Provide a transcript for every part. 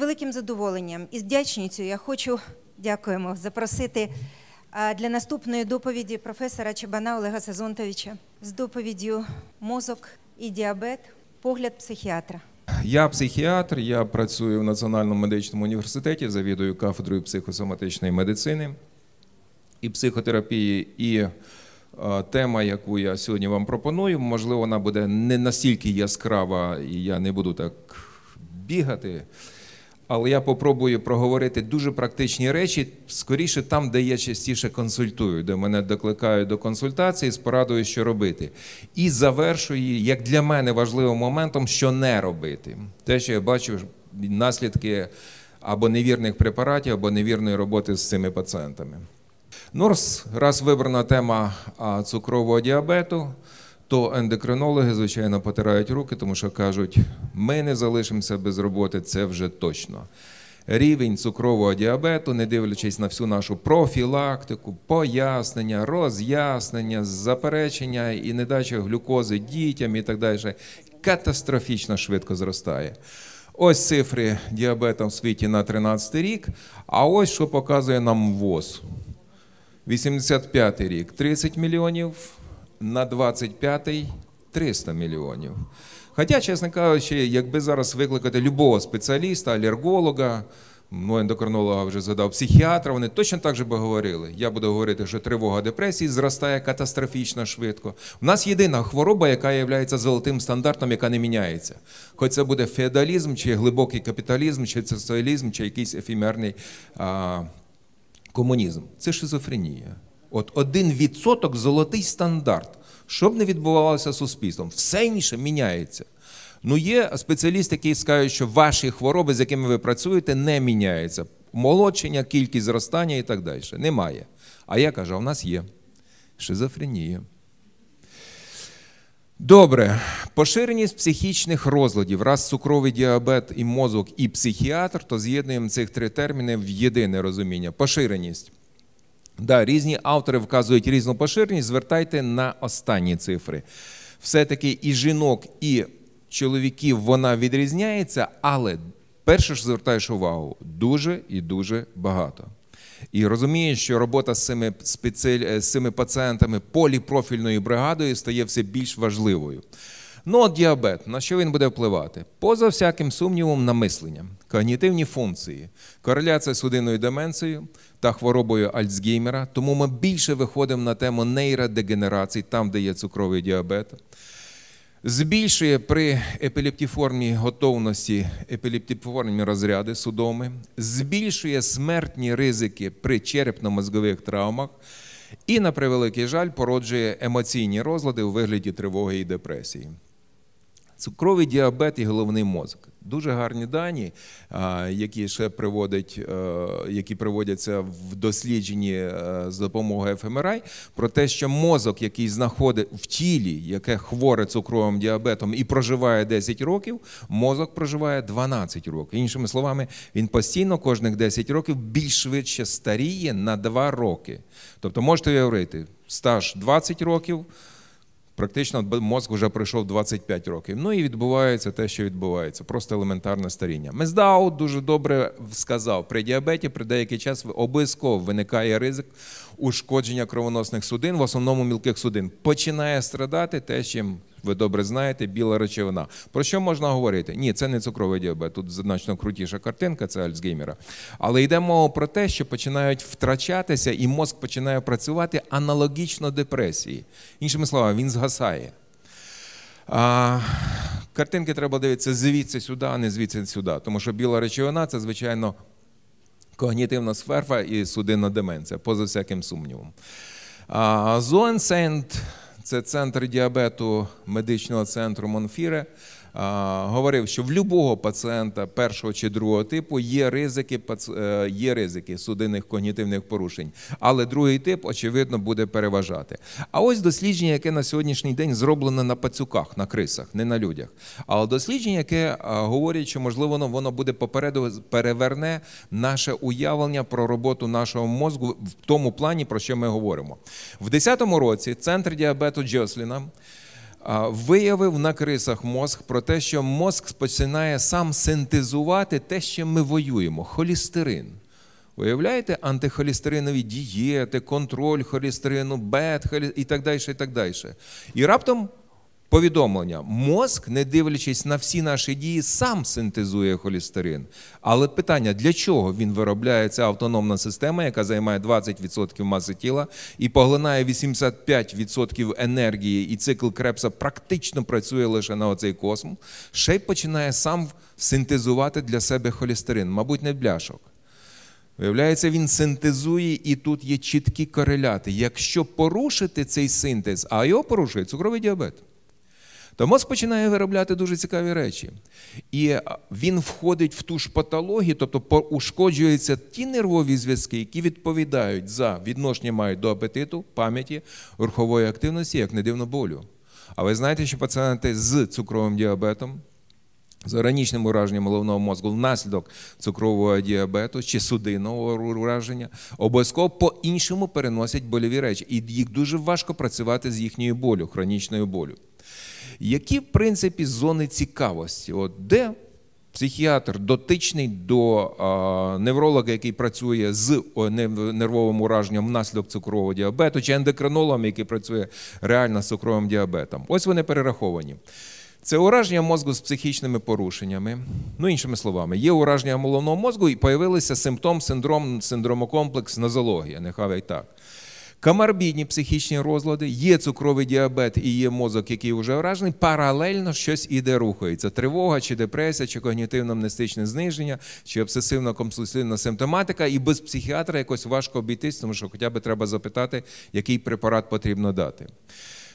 великим задоволенням і з вдячністю я хочу дякуємо запросити для наступної доповіді професора Чебана Олега Сазонтовича з доповіддю Мозок і діабет, погляд психіатра. Я психіатр, я працюю в Національному медичному університеті, завідую кафедрою психосоматичної медицини і психотерапії. І е, тема, яку я сьогодні вам пропоную, можливо, вона буде не настільки яскрава, і я не буду так бігати. Але я попробую проговорити дуже практичні речі, скоріше там, де я частіше консультую, де мене докликають до консультації з порадою, що робити. І завершую, як для мене важливим моментом, що не робити. Те, що я бачу наслідки або невірних препаратів, або невірної роботи з цими пацієнтами. Раз, раз вибрана тема цукрового діабету, то ендокринологи, звичайно, потирають руки, тому що кажуть, ми не залишимося без роботи, це вже точно. Рівень цукрового діабету, не дивлячись на всю нашу профілактику, пояснення, роз'яснення, заперечення і недача глюкози дітям і так далі, катастрофічно швидко зростає. Ось цифри діабету в світі на 13 рік, а ось що показує нам ВОЗ. 85 рік 30 мільйонів, на 25-й 300 мільйонів. Хоча, чесно кажучи, якби зараз викликати любого спеціаліста, алерголога, ну, ендокринолога вже згадав, психіатра, вони точно так же би говорили. Я буду говорити, що тривога депресії зростає катастрофічно швидко. У нас єдина хвороба, яка є золотим стандартом, яка не міняється. Хоч це буде феодалізм, чи глибокий капіталізм, чи соціалізм, чи якийсь ефемерний а, комунізм. Це шизофренія. От один відсоток золотий стандарт. Що б не відбувалося з суспільством, все інше міняється. Ну, є спеціалісти, які скажуть, що ваші хвороби, з якими ви працюєте, не міняються. Молодшення, кількість зростання і так далі. Немає. А я кажу, а в нас є шизофренія. Добре, поширеність психічних розладів, раз цукровий діабет і мозок, і психіатр, то з'єднуємо цих три терміни в єдине розуміння. Поширеність. Да, різні автори вказують різну поширеність, звертайте на останні цифри. Все-таки і жінок, і чоловіків вона відрізняється, але перше ж звертаєш увагу, дуже і дуже багато. І розумієш, що робота з цими, спеціаль... з цими пацієнтами поліпрофільною бригадою стає все більш важливою. Ну, от діабет, на що він буде впливати? Поза всяким сумнівом на мислення, когнітивні функції, кореляція з судинною деменцією та хворобою Альцгеймера. Тому ми більше виходимо на тему нейродегенерації, там, де є цукровий діабет. Збільшує при епілептиформній готовності епілептиформні розряди судоми, збільшує смертні ризики при черепно-мозгових травмах і, на превеликий жаль, породжує емоційні розлади у вигляді тривоги і депресії. Цукровий діабет і головний мозок. Дуже гарні дані, які ще приводять, які приводяться в дослідженні з допомогою ФМРА, про те, що мозок, який знаходить в тілі, яке хворе цукровим діабетом і проживає 10 років, мозок проживає 12 років. Іншими словами, він постійно кожних 10 років більш швидше старіє на 2 роки. Тобто, можете уявити, стаж 20 років практично мозк вже пройшов 25 років. Ну і відбувається те, що відбувається, просто елементарне старіння. Мездау дуже добре сказав, при діабеті при деякий час обов'язково виникає ризик ушкодження кровоносних судин, в основному мілких судин. Починає страдати те, чим ви добре знаєте, біла речовина. Про що можна говорити? Ні, це не цукровий діабет. Тут значно крутіша картинка, це Альцгеймера. Але йде мова про те, що починають втрачатися, і мозк починає працювати аналогічно депресії. Іншими словами, він згасає. А, Картинки треба дивитися звідси сюди, а не звідси сюди. Тому що біла речовина це, звичайно, когнітивна сфера і судинна деменція, поза всяким сумнівом. Зоенсент це центр діабету медичного центру Монфіре говорив, що в будь-якого пацієнта першого чи другого типу є ризики е, є ризики судинних когнітивних порушень, але другий тип, очевидно, буде переважати. А ось дослідження, яке на сьогоднішній день зроблено на пацюках, на крисах, не на людях. Але дослідження, яке говорить, що можливо воно буде попереду переверне наше уявлення про роботу нашого мозку в тому плані, про що ми говоримо. В 2010 році центр діабету Джосліна виявив на крисах мозк про те, що мозк починає сам синтезувати те, чим ми воюємо холістерин. Уявляєте, антихолістеринові дієти, контроль холістерину, бет і так далі. І так далі. І раптом повідомлення: мозк, не дивлячись на всі наші дії, сам синтезує холістерин. Але питання: для чого він виробляє ця автономна система, яка займає 20% маси тіла і поглинає 85% енергії, і цикл Крепса практично працює лише на оцей космос, ще й починає сам синтезувати для себе холістерин, мабуть, не бляшок. Виявляється, він синтезує, і тут є чіткі кореляти. Якщо порушити цей синтез, а його порушує цукровий діабет, то мозк починає виробляти дуже цікаві речі. І він входить в ту ж патологію, тобто ушкоджуються ті нервові зв'язки, які відповідають за відношення мають до апетиту, пам'яті, рухової активності, як не дивно болю. А ви знаєте, що пацієнти з цукровим діабетом з органічним ураженням головного мозку внаслідок цукрового діабету чи судинного ураження, обов'язково по-іншому переносять больові речі, і їх дуже важко працювати з їхньою болю, хронічною болю. Які, в принципі, зони цікавості? От Де психіатр дотичний до невролога, який працює з нервовим ураженням внаслідок цукрового діабету, чи ендокринологом, який працює реально з цукровим діабетом? Ось вони перераховані. Це ураження мозку з психічними порушеннями. Ну, іншими словами, є ураження головного мозку і появилися симптом, синдром, синдромокомплекс, нозологія, нехай так. Камарбідні психічні розлади, є цукровий діабет і є мозок, який вже вражений, паралельно щось іде рухається. Тривога, чи депресія, чи когнітивно-мнестичне зниження, чи обсесивно-компульсивна симптоматика, і без психіатра якось важко обійтись, тому що хоча б треба запитати, який препарат потрібно дати.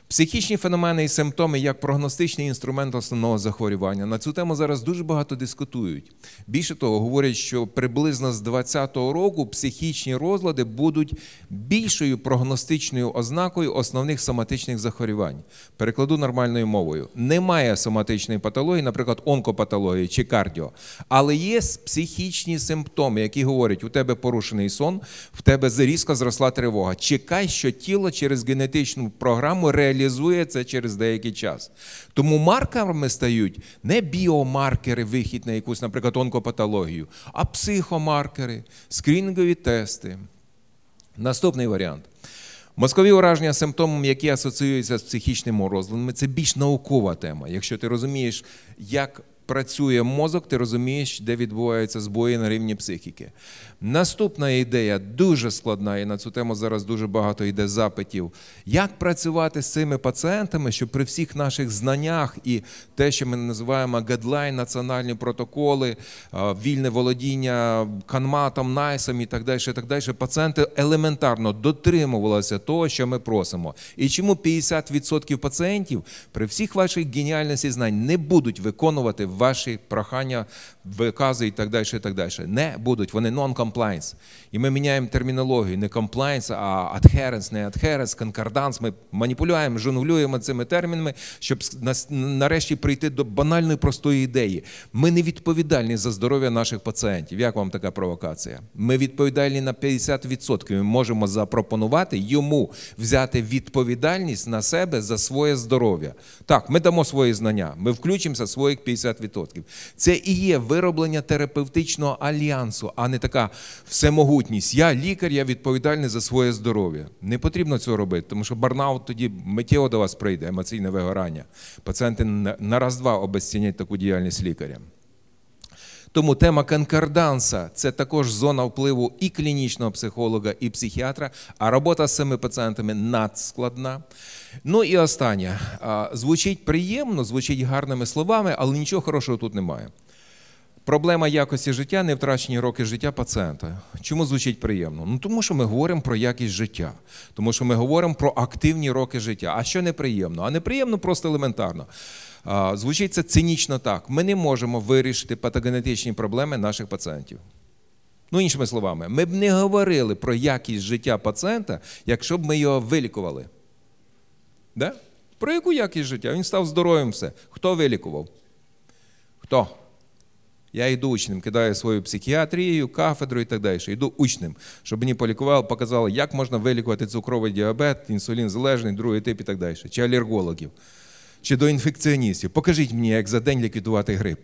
Психічні феномени і симптоми як прогностичний інструмент основного захворювання. На цю тему зараз дуже багато дискутують. Більше того, говорять, що приблизно з 2020 року психічні розлади будуть більшою прогностичною ознакою основних соматичних захворювань. Перекладу нормальною мовою. Немає соматичної патології, наприклад, онкопатології чи кардіо, але є психічні симптоми, які говорять, у тебе порушений сон, в тебе різко зросла тривога. Чекай, що тіло через генетичну програму реалізує реалізує це через деякий час. Тому маркерами стають не біомаркери, вихід на якусь, наприклад, онкопатологію, а психомаркери, скрінінгові тести. Наступний варіант. Мозкові ураження симптомом, які асоціюються з психічними розладами, це більш наукова тема. Якщо ти розумієш, як працює мозок, ти розумієш, де відбуваються збої на рівні психіки. Наступна ідея дуже складна, і на цю тему зараз дуже багато йде запитів. Як працювати з цими пацієнтами, щоб при всіх наших знаннях і те, що ми називаємо гадлайн, національні протоколи, вільне володіння канматом, найсом і так далі, і так далі, пацієнти елементарно дотримувалися того, що ми просимо. І чому 50% пацієнтів при всіх ваших геніальності знань не будуть виконувати ваші прохання, викази і так далі, і так далі. Не будуть, вони non-compliance. І ми міняємо термінологію, не compliance, а adherence, не adherence, конкорданс. Ми маніпулюємо, жонглюємо цими термінами, щоб нарешті прийти до банальної простої ідеї. Ми не відповідальні за здоров'я наших пацієнтів. Як вам така провокація? Ми відповідальні на 50%. Ми можемо запропонувати йому взяти відповідальність на себе за своє здоров'я. Так, ми дамо свої знання, ми включимося своїх 50%. Це і є вироблення терапевтичного альянсу, а не така всемогутність. Я лікар, я відповідальний за своє здоров'я. Не потрібно цього робити, тому що барнаут тоді миттєво до вас прийде, емоційне вигорання. Пацієнти на раз-два обезцінять таку діяльність лікаря. Тому тема конкорданса це також зона впливу і клінічного психолога, і психіатра, а робота з цими пацієнтами надскладна. Ну і останнє. Звучить приємно, звучить гарними словами, але нічого хорошого тут немає. Проблема якості життя не втрачені роки життя пацієнта. Чому звучить приємно? Ну тому що ми говоримо про якість життя, тому що ми говоримо про активні роки життя. А що неприємно? А неприємно просто елементарно. Звучить це цинічно так. Ми не можемо вирішити патогенетичні проблеми наших пацієнтів. Ну, іншими словами, ми б не говорили про якість життя пацієнта, якщо б ми його вилікували. Да? Про яку якість життя? Він став здоровим все. Хто вилікував? Хто? Я йду учнем, кидаю свою психіатрію, кафедру і так далі. Йду учнем, щоб мені полікували, показали, як можна вилікувати цукровий діабет, інсулін залежний, другий тип і так далі. Чи алергологів. чи до інфекціоністів. Покажіть мені, як за день ліквідувати грип.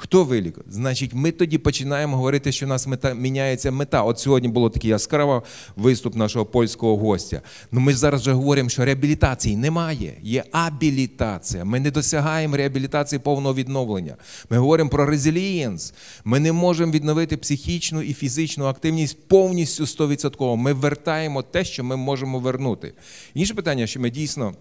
Хто вилікує? Значить, ми тоді починаємо говорити, що у нас мета міняється мета. От сьогодні було такий яскравий виступ нашого польського гостя. Ну ми зараз вже говоримо, що реабілітації немає, є абілітація. Ми не досягаємо реабілітації повного відновлення. Ми говоримо про резилієнс. Ми не можемо відновити психічну і фізичну активність повністю 100%. Ми вертаємо те, що ми можемо вернути. Інше питання, що ми дійсно.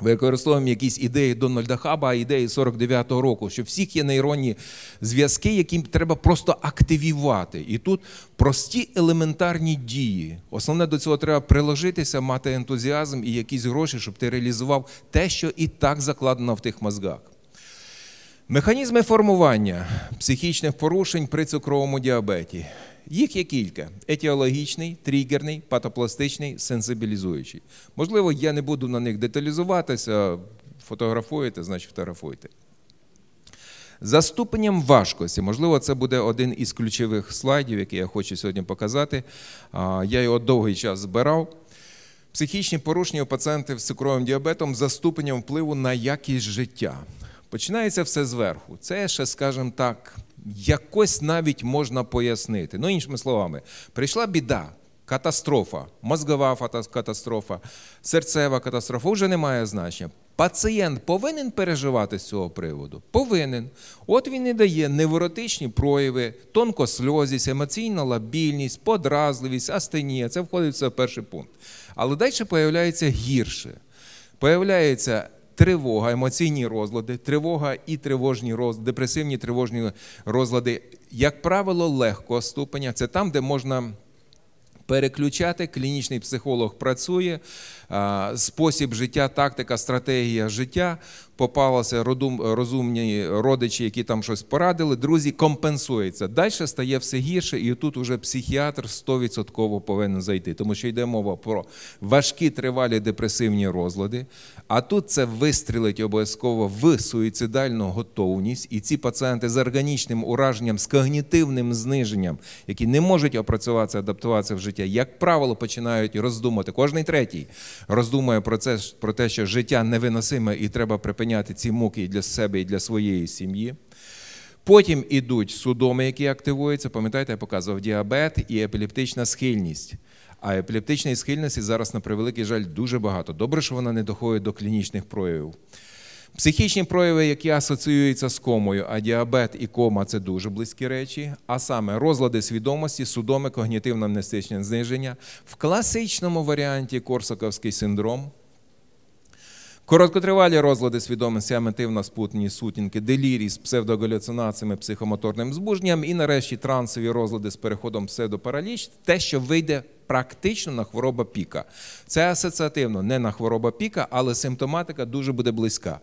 Використовуємо якісь ідеї Дональда Хаба, ідеї 49-го року, що всіх є нейронні зв'язки, які треба просто активувати. І тут прості елементарні дії. Основне до цього треба приложитися, мати ентузіазм і якісь гроші, щоб ти реалізував те, що і так закладено в тих мозгах. Механізми формування психічних порушень при цукровому діабеті. Їх є кілька: етіологічний, тригерний, патопластичний, сенсибілізуючий. Можливо, я не буду на них деталізуватися. Фотографуєте, значить фотографуйте. За ступенем важкості, можливо, це буде один із ключових слайдів, який я хочу сьогодні показати. Я його довгий час збирав. Психічні порушення у пацієнтів з цукровим діабетом за ступенем впливу на якість життя. Починається все зверху. Це ще, скажімо так, якось навіть можна пояснити. Ну, іншими словами, прийшла біда, катастрофа, мозгова катастрофа, серцева катастрофа вже не має значення. Пацієнт повинен переживати з цього приводу? Повинен. От він і дає невротичні прояви, тонкосльозість, емоційна лабільність, подразливість, астенія. Це входить в перший пункт. Але далі появляється гірше. Появляється тривога, емоційні розлади, тривога і тривожні розлади, депресивні тривожні розлади, як правило, легкого ступеня. Це там, де можна переключати. Клінічний психолог працює, спосіб життя, тактика, стратегія життя. Попалися розумні родичі, які там щось порадили. Друзі, компенсується. Далі стає все гірше, і тут уже психіатр 100% повинен зайти, тому що йде мова про важкі тривалі депресивні розлади. А тут це вистрілить обов'язково в суїцидальну готовність, і ці пацієнти з органічним ураженням, з когнітивним зниженням, які не можуть опрацюватися, адаптуватися в життя, як правило, починають роздумати. Кожний третій роздумує про це про те, що життя невиносиме і треба припиняти ці муки для себе і для своєї сім'ї. Потім ідуть судоми, які активуються. Пам'ятаєте, я показував діабет і епілептична схильність. А епілептичної схильності зараз, на превеликий жаль, дуже багато. Добре, що вона не доходить до клінічних проявів. Психічні прояви, які асоціюються з комою, а діабет і кома це дуже близькі речі, а саме розлади свідомості, судоме, когнітивно-амнестичне зниження, в класичному варіанті корсаковський синдром. Короткотривалі розлади свідомості, аметивно спутні сутінки, делірій з псевдогалюцинаціями, психомоторним збуженням і нарешті трансові розлади з переходом псевдопараліч, те, що вийде практично на хвороба піка. Це асоціативно не на хвороба піка, але симптоматика дуже буде близька.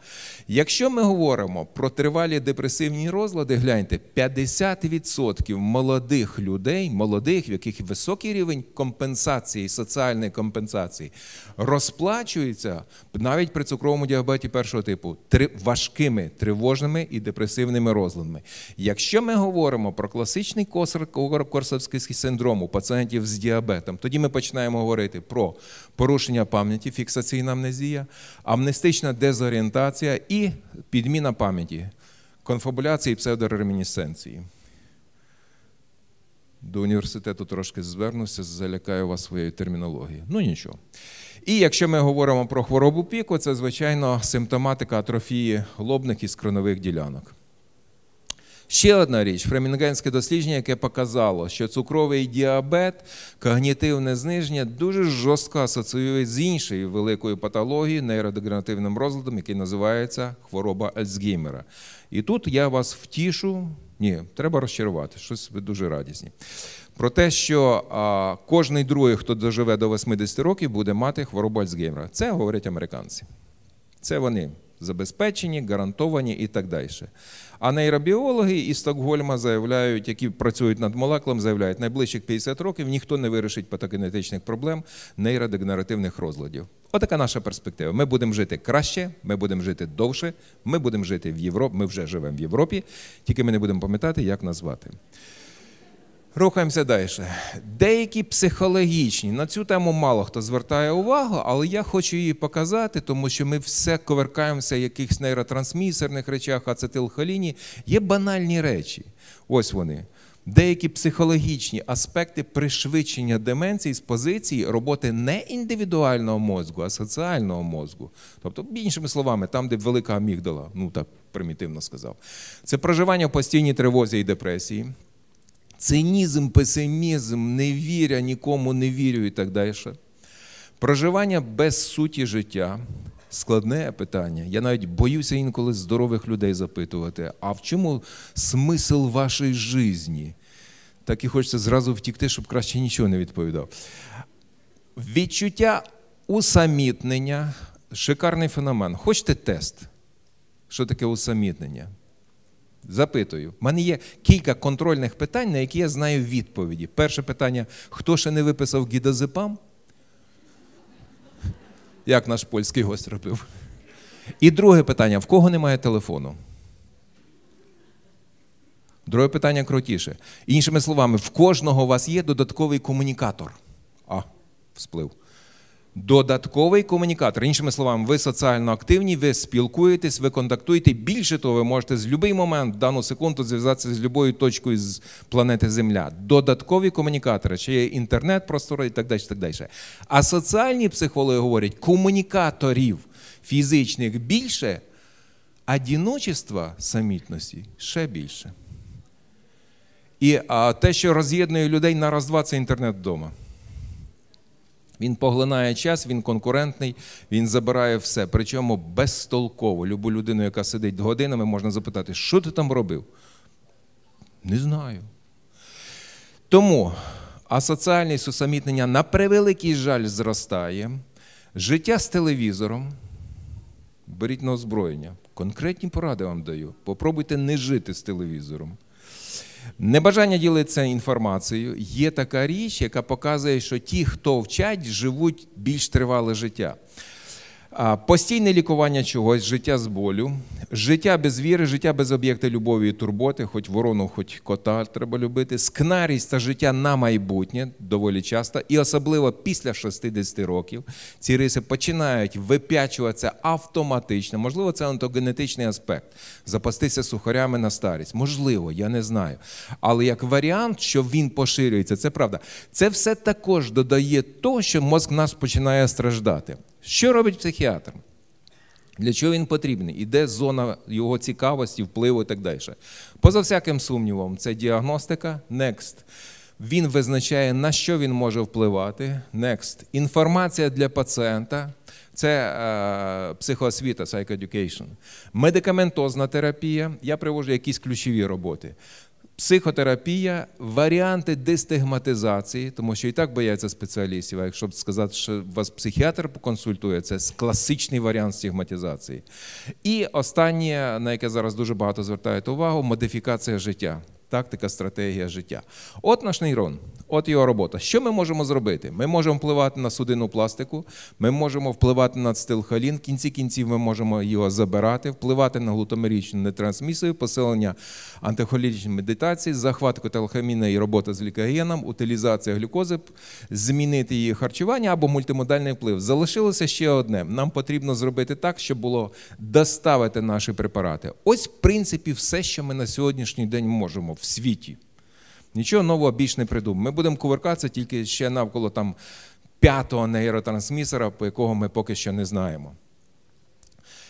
Якщо ми говоримо про тривалі депресивні розлади, гляньте, 50% молодих людей, молодих, в яких високий рівень компенсації, соціальної компенсації, розплачуються навіть при цукровому діабеті першого типу важкими тривожними і депресивними розладами. Якщо ми говоримо про класичний корсовський синдром у пацієнтів з діабетом, діабетом. Тоді ми починаємо говорити про порушення пам'яті, фіксаційна амнезія, амнестична дезорієнтація і підміна пам'яті, конфабуляції і псевдоремінісценції. До університету трошки звернуся, залякаю вас своєю термінологією. Ну нічого. І якщо ми говоримо про хворобу піку, це, звичайно, симптоматика атрофії лобних і скронових ділянок. Ще одна річ, фремінгенське дослідження, яке показало, що цукровий діабет, когнітивне зниження дуже жорстко асоціює з іншою великою патологією, нейродегенеративним розладом, який називається хвороба Альцгеймера. І тут я вас втішу. Ні, треба розчарувати, щось ви дуже радісні. Про те, що а, кожний другий, хто доживе до 80 років, буде мати хворобу Альцгеймера. Це говорять американці. Це вони забезпечені, гарантовані і так далі. А нейробіологи із Стокгольма заявляють, які працюють над молекулами, заявляють, найближчих 50 років ніхто не вирішить патогенетичних проблем нейродегенеративних розладів. Отака наша перспектива. Ми будемо жити краще, ми будемо жити довше, ми будемо жити в Європі. Ми вже живемо в Європі, тільки ми не будемо пам'ятати, як назвати. Рухаємося далі. Деякі психологічні. На цю тему мало хто звертає увагу, але я хочу її показати, тому що ми все коверкаємося в якихось нейротрансмісерних речах, ацетилхоліні. Є банальні речі. Ось вони. Деякі психологічні аспекти пришвидшення деменції з позиції роботи не індивідуального мозку, а соціального мозку. Тобто, іншими словами, там, де велика амігдала, ну так примітивно сказав. Це проживання в постійній тривозі і депресії. Цинізм, песимізм, невіря, нікому не вірю і так далі. Проживання без суті життя. Складне питання. Я навіть боюся інколи здорових людей запитувати, а в чому смисл вашої житті? Так і хочеться зразу втікти, щоб краще нічого не відповідав. Відчуття усамітнення шикарний феномен. Хочете тест? Що таке усамітнення? Запитую. У мене є кілька контрольних питань, на які я знаю відповіді. Перше питання: хто ще не виписав гідозепам? Як наш польський гость робив? І друге питання: в кого немає телефону? Друге питання крутіше. Іншими словами, в кожного у вас є додатковий комунікатор. А, всплив. Додатковий комунікатор. Іншими словами, ви соціально активні, ви спілкуєтесь, ви контактуєте. Більше того, ви можете з будь-який момент, в дану секунду, зв'язатися з будь-якою точкою з планети Земля. Додаткові комунікатори, чи є інтернет, простори і так далі. так далі. А соціальні психологи говорять, комунікаторів фізичних більше, а одіночества самітності ще більше. І а, те, що роз'єднує людей на раз-два, це інтернет вдома. Він поглинає час, він конкурентний, він забирає все. Причому безтолково. Любу людину, яка сидить годинами, можна запитати, що ти там робив? Не знаю. Тому асоціальність усамітнення на превеликий жаль зростає. Життя з телевізором. Беріть на озброєння. Конкретні поради вам даю. Попробуйте не жити з телевізором. Небажання ділитися інформацією є така річ, яка показує, що ті, хто вчать, живуть більш тривале життя. Постійне лікування чогось, життя з болю, життя без віри, життя без об'єкта любові і турботи, хоч ворону, хоч кота треба любити, скнарість та життя на майбутнє доволі часто, і особливо після 60 років ці риси починають вип'ячуватися автоматично. Можливо, це онтогенетичний аспект, запастися сухарями на старість. Можливо, я не знаю. Але як варіант, що він поширюється, це правда. Це все також додає то, що мозк наш починає страждати. Що робить психіатр? Для чого він потрібний? І де зона його цікавості, впливу і так далі. Поза всяким сумнівом, це діагностика. Next. Він визначає, на що він може впливати. Next. Інформація для пацієнта. Це е, психоосвіта, psychoeducation. Медикаментозна терапія. Я привожу якісь ключові роботи. Психотерапія, варіанти дестигматизації, тому що і так бояться спеціалістів. А якщо сказати, що вас психіатр консультує, це класичний варіант стигматизації. І останнє, на яке зараз дуже багато звертають увагу, модифікація життя тактика, стратегія життя. От наш нейрон, от його робота. Що ми можемо зробити? Ми можемо впливати на судинну пластику, ми можемо впливати на стилхолін, в кінці кінців ми можемо його забирати, впливати на глутамерічну нетрансмісію, посилення антихолічної медитації, захват котелхаміна і робота з лікогеном, утилізація глюкози, змінити її харчування або мультимодальний вплив. Залишилося ще одне. Нам потрібно зробити так, щоб було доставити наші препарати. Ось, в принципі, все, що ми на сьогоднішній день можемо в світі. Нічого нового більш не придумаємо. Ми будемо кувиркатися тільки ще навколо там п'ятого нейротрансмісера, по якого ми поки що не знаємо.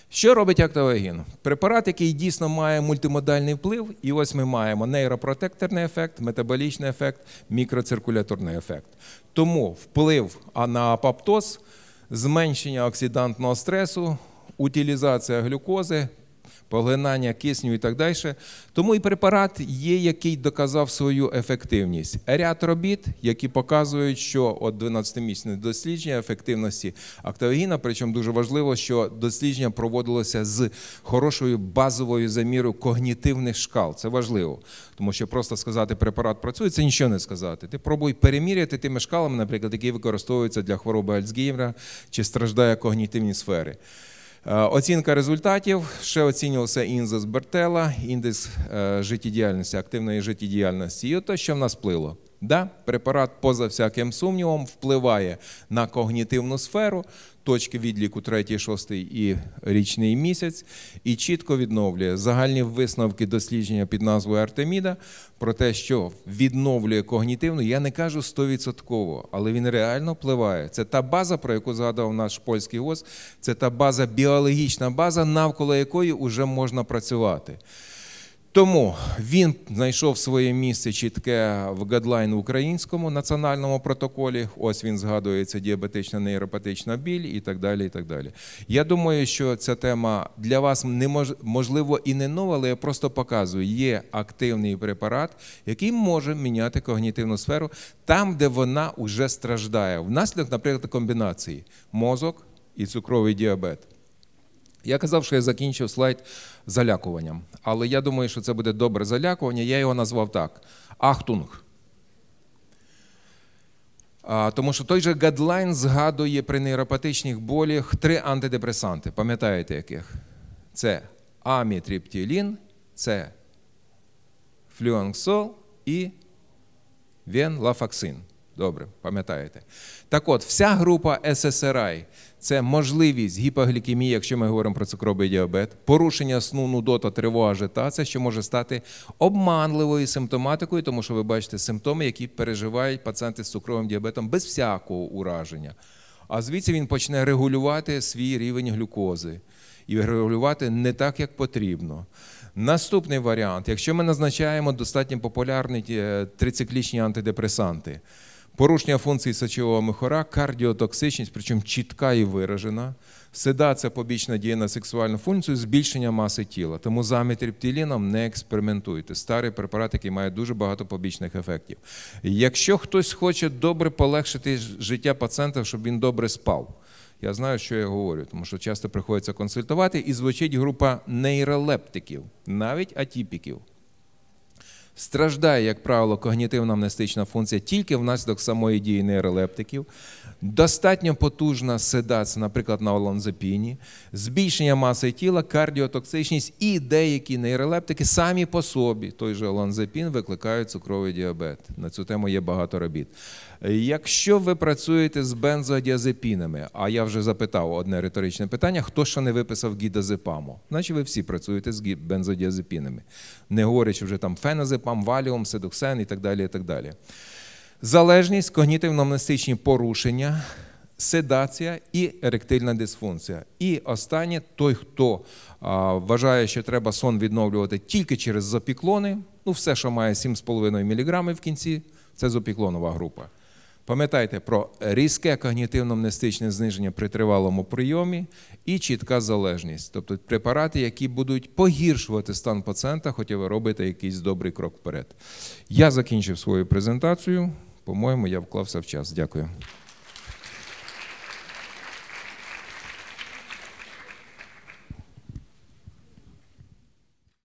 Що робить актовегін? Препарат, який дійсно має мультимодальний вплив, і ось ми маємо нейропротекторний ефект, метаболічний ефект, мікроциркуляторний ефект. Тому вплив на апоптоз, зменшення оксидантного стресу, утилізація глюкози, поглинання кисню і так далі. Тому і препарат є, який доказав свою ефективність. Ряд робіт, які показують, що от 12-місячне дослідження ефективності актовегіна, причому дуже важливо, що дослідження проводилося з хорошою базовою замірою когнітивних шкал. Це важливо, тому що просто сказати, препарат працює, це нічого не сказати. Ти пробуй переміряти тими шкалами, наприклад, які використовуються для хвороби Альцгеймера чи страждає когнітивні сфери. Е, оцінка результатів ще оцінювався індекс Бертела, індекс е, життєдіяльності, активної життєдіяльності. І от те, що в нас плило. Да, препарат, поза всяким сумнівом, впливає на когнітивну сферу, точки відліку 3, 6 і річний місяць, і чітко відновлює загальні висновки дослідження під назвою Артеміда про те, що відновлює когнітивну. Я не кажу 100%, але він реально впливає. Це та база, про яку згадував наш польський ГОС, це та база, біологічна база, навколо якої вже можна працювати. Тому він знайшов своє місце чітке в гадлайн українському національному протоколі. Ось він згадується діабетична нейропатична біль і так далі. і так далі. Я думаю, що ця тема для вас немож... можливо і не нова, але я просто показую, є активний препарат, який може міняти когнітивну сферу там, де вона вже страждає. Внаслідок, наприклад, комбінації мозок і цукровий діабет. Я казав, що я закінчив слайд залякуванням, але я думаю, що це буде добре залякування. Я його назвав так: Ахтунг. Тому що той же гадлайн згадує при нейропатичних болях три антидепресанти. Пам'ятаєте яких? Це амітриптилін, це флюангсол і венлафаксин. Добре, пам'ятаєте. Так от, вся група SSRI – це можливість гіпоглікемії, якщо ми говоримо про цукровий діабет, порушення сну, нудота, тривога, ажитація, що може стати обманливою симптоматикою, тому що ви бачите симптоми, які переживають пацієнти з цукровим діабетом без всякого ураження. А звідси він почне регулювати свій рівень глюкози і регулювати не так, як потрібно. Наступний варіант: якщо ми назначаємо достатньо популярні трициклічні антидепресанти. Порушення функції сечового михора, кардіотоксичність, причому чітка і виражена, седація побічна дія на сексуальну функцію, збільшення маси тіла. Тому з амітриптиліном не експериментуйте. Старий препарат, який має дуже багато побічних ефектів. Якщо хтось хоче добре полегшити життя пацієнта, щоб він добре спав. Я знаю, що я говорю, тому що часто приходиться консультувати, і звучить група нейролептиків, навіть атіпіків. Страждає, як правило, когнітивна амнестична функція тільки внаслідок самої дії нейролептиків, достатньо потужна седація, наприклад, на олонзапіні, збільшення маси тіла, кардіотоксичність і деякі нейролептики самі по собі, той же олонзапін, викликають цукровий діабет. На цю тему є багато робіт. Якщо ви працюєте з бензодіазепінами, а я вже запитав одне риторичне питання: хто ще не виписав гідазепаму? Значить, ви всі працюєте з бензодіазепінами, не говорячи вже там феназепам, валіум, седуксен і так далі. і так далі. Залежність, когнітивно-амнестичні порушення, седація і еректильна дисфункція. І останнє той, хто а, вважає, що треба сон відновлювати тільки через запіклони, ну все, що має 7,5 мг в кінці, це зопіклонова група. Пам'ятайте про різке когнітивно-мнестичне зниження при тривалому прийомі і чітка залежність, тобто препарати, які будуть погіршувати стан пацієнта, хоча ви робите якийсь добрий крок вперед. Я закінчив свою презентацію. По-моєму, я вклався в час. Дякую.